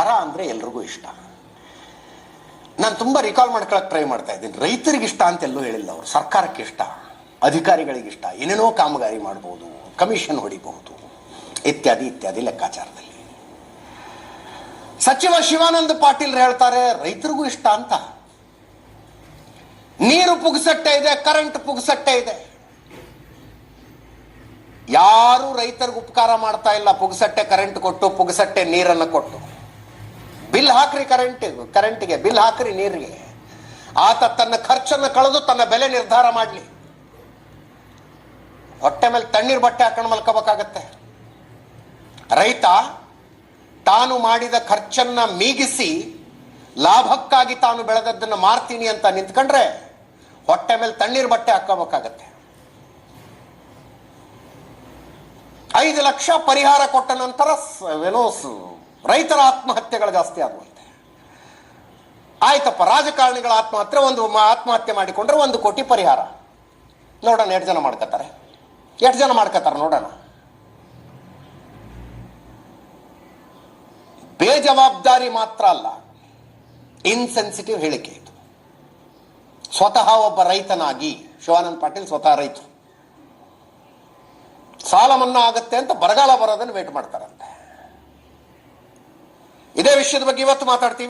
ಬರ ಅಂದ್ರೆ ಎಲ್ರಿಗೂ ಇಷ್ಟ. ನಾನು ತುಂಬಾ ರಿಕಾಲ್ ಮಾಡ್ಕೊಳಕ್ ಟ್ರೈ ಮಾಡ್ತಾ ಇದ್ದೀನಿ. ರೈತರಿಗೆ ಇಷ್ಟ ಅಂತ ಎಲ್ಲೂ ಹೇಳಿಲ್ಲ ಅವರು. ಸರ್ಕಾರಕ್ಕೆ ಇಷ್ಟ, ಅಧಿಕಾರಿಗಳಿಗೆ ಇಷ್ಟ, ಏನೇನೋ ಕಾಮಗಾರಿ ಮಾಡಬಹುದು ಕಮಿಷನ್ ಹೊಡಿಬಹುದು, ಇತ್ಯಾದಿ ಇತ್ಯಾದಿ ಲೆಕ್ಕಾಚಾರದಲ್ಲಿ. ಸಚಿವ ಶಿವಾನಂದ ಪಾಟೀಲ್ ಹೇಳ್ತಾರೆ, ರೈತರಿಗೂ ಇಷ್ಟ ಅಂತ. ನೀರು ಪುಗ್ಸಟ್ಟೆ ಇದೆ ಕರೆಂಟ್ ಪುಗ್ಸಟ್ಟೆ ಇದೆ. ಯಾರು ರೈತರಿಗೆ ಉಪಕಾರ ಮಾಡ್ತಾ ಇಲ್ಲ. ಪುಗ್ಸಟ್ಟೆ ಕರೆಂಟ್ ಕೊಟ್ಟು, ಪುಗ್ಸಟ್ಟೆ ನೀರನ್ನು ಕೊಟ್ಟು. ಬಿಲ್ ಹಾಕ್ರಿ ಕರೆಂಟ್ ಕರೆಂಟ್ಗೆ ಬಿಲ್ ಹಾಕ್ರಿ ನೀರಿಗೆ. ಆತ ತನ್ನ ಖರ್ಚನ್ನು ಕಳೆದು ತನ್ನ ಬೆಲೆ ನಿರ್ಧಾರ ಮಾಡಲಿ. ಹೊಟ್ಟೆ ಮೇಲೆ ತಣ್ಣೀರ್ ಬಟ್ಟೆ ಹಾಕೊಂಡು ಮಲ್ಕೋಬೇಕಾಗತ್ತೆ. ರೈತ ತಾನು ಮಾಡಿದ ಖರ್ಚನ್ನ ಮೀಗಿಸಿ ಲಾಭಕ್ಕಾಗಿ ತಾನು ಬೆಳೆದದ್ದನ್ನು ಮಾರ್ತೀನಿ ಅಂತ ನಿಂತ್ಕೊಂಡ್ರೆ ಹೊಟ್ಟೆ ಮೇಲೆ ತಣ್ಣೀರ್ ಬಟ್ಟೆ ಹಾಕೋಬೇಕಾಗತ್ತೆ ಐದು ಲಕ್ಷ ಪರಿಹಾರ ಕೊಟ್ಟ ನಂತರ ಏನೋ ರೈತರ ಆತ್ಮಹತ್ಯೆಗಳು ಜಾಸ್ತಿ ಆಗುವಂತೆ. ಆಯ್ತಪ್ಪ, ರಾಜಕಾರಣಿಗಳ ಆತ್ಮಹತ್ಯೆ, ಒಂದು ಆತ್ಮಹತ್ಯೆ ಮಾಡಿಕೊಂಡ್ರೆ ಒಂದು ಕೋಟಿ ಪರಿಹಾರ. ನೋಡೋಣ, ಎಷ್ಟು ಜನ ಮಾಡ್ಕೋತಾರೆ ಎಷ್ಟು ಜನ ಮಾಡ್ಕೋತಾರೆ ನೋಡೋಣ. ಬೇಜವಾಬ್ದಾರಿ ಮಾತ್ರ ಅಲ್ಲ ಇನ್ಸೆನ್ಸಿಟಿವ್ ಹೇಳಿಕೆ ಇದು. ಸ್ವತಃ ಒಬ್ಬ ರೈತನಾಗಿ, ಶಿವಾನಂದ ಪಾಟೀಲ್ ಸ್ವತಃ ರೈತರು. ಸಾಲ ಮನ್ನಾ ಆಗುತ್ತೆ ಅಂತ ಬರಗಾಲ ಬರೋದನ್ನು ವೇಟ್ ಮಾಡ್ತಾರಂತೆ ಇದೇ ವಿಷಯದ ಬಗ್ಗೆ ಇವತ್ತು ಮಾತಾಡ್ತೀವಿ.